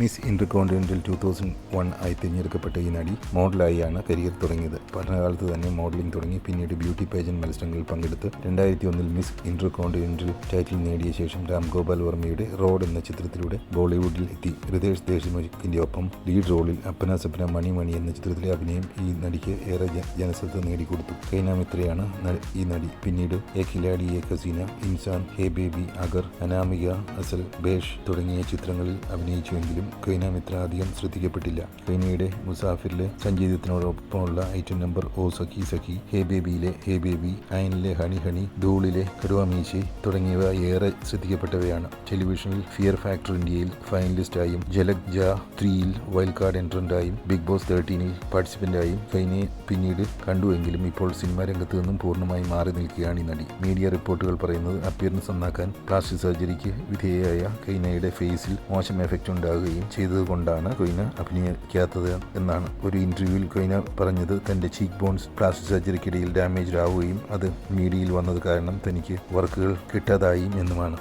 Miss Intercontinental two thousand one ആയി തിരഞ്ഞെടുക്കപ്പെട്ട ഈ നടി മോഡലായാണ് കരിയർ തുടങ്ങിയത്. പഠനകാലത്ത് തന്നെ മോഡലിംഗ് തുടങ്ങി. പിന്നീട് ബ്യൂട്ടി പേജൻ മത്സരങ്ങളിൽ പങ്കെടുത്ത് രണ്ടായിരത്തി ഒന്നിൽ മിസ് ഇന്റർകോണ്ടിനെന്റൽ ടൈറ്റിൽ നേടിയ ശേഷം രാം ഗോപാൽ വർമ്മയുടെ റോഡ് എന്ന ചിത്രത്തിലൂടെ ബോളിവുഡിൽ എത്തി. ഹൃദേഷ് ദേശ്മുഖിന്റെ ഒപ്പം ലീഡ് റോളിൽ അപ്പന സപ്ന മണി മണി എന്ന ചിത്രത്തിലെ അഭിനയം ഈ നടിക്ക് ഏറെ ജനശ്രദ്ധ നേടിക്കൊടുത്തു. കൈനാമിത്രയാണ് ഈ നടി. പിന്നീട് എ കിലാടി എ കസീന ഇൻസാൻ ഹേ ബേബി അഗർ അനാമിക അസൽ ബേഷ് തുടങ്ങിയ ചിത്രങ്ങളിൽ അഭിനയിച്ചുവെങ്കിലും കൈന മിത്ര അധികം ശ്രദ്ധിക്കപ്പെട്ടില്ല. കൈനയുടെ മുസാഫിറിലെ സംഗീതത്തിനോടൊപ്പമുള്ള item number oh Sakhi Sakhi hey ബേബിയിലെ hey baby അയനിലെ ഹണി ഹണി ധൂളിലെ കടുവാമീശി തുടങ്ങിയവ ഏറെ ശ്രദ്ധിക്കപ്പെട്ടവയാണ്. ടെലിവിഷനിൽ ഫിയർ ഫാക്ടർ ഇന്ത്യയിൽ ഫൈനലിസ്റ്റായും ജലക് ജ ത്രീയിൽ വൈൽഡ് കാർഡ് എൻട്രന്റായും ബിഗ് ബോസ് തേർട്ടീനിൽ പാർട്ടിസിപ്പന്റായും കൈനയെ പിന്നീട് കണ്ടുവെങ്കിലും ഇപ്പോൾ സിനിമാ രംഗത്ത് നിന്നും പൂർണമായി മാറി നിൽക്കുകയാണ് ഈ നടി. മീഡിയ റിപ്പോർട്ടുകൾ പറയുന്നത് അപ്പിയറൻസ് നന്നാക്കാൻ പ്ലാസ്റ്റിക് സർജറിക്ക് വിധേയയായ കൈനയുടെ ഫേസിൽ മോശം എഫക്റ്റ് ഉണ്ടാകുകയും ചെയ്തതുകൊണ്ടാണ് കൊയ്ന അഭിനയിക്കാത്തത് എന്നാണ് ഒരു ഇന്റർവ്യൂവിൽ കൊയ്ന പറഞ്ഞത്. തന്റെ ചീക്ക് ബോൺസ് പ്ലാസ്റ്റിക് സർജറിക്കിടയിൽ ഡാമേജ് ആവുകയും അത് മീഡിയയിൽ വന്നത് കാരണം തനിക്ക് വർക്കുകൾ കിട്ടാതായും എന്നുമാണ്.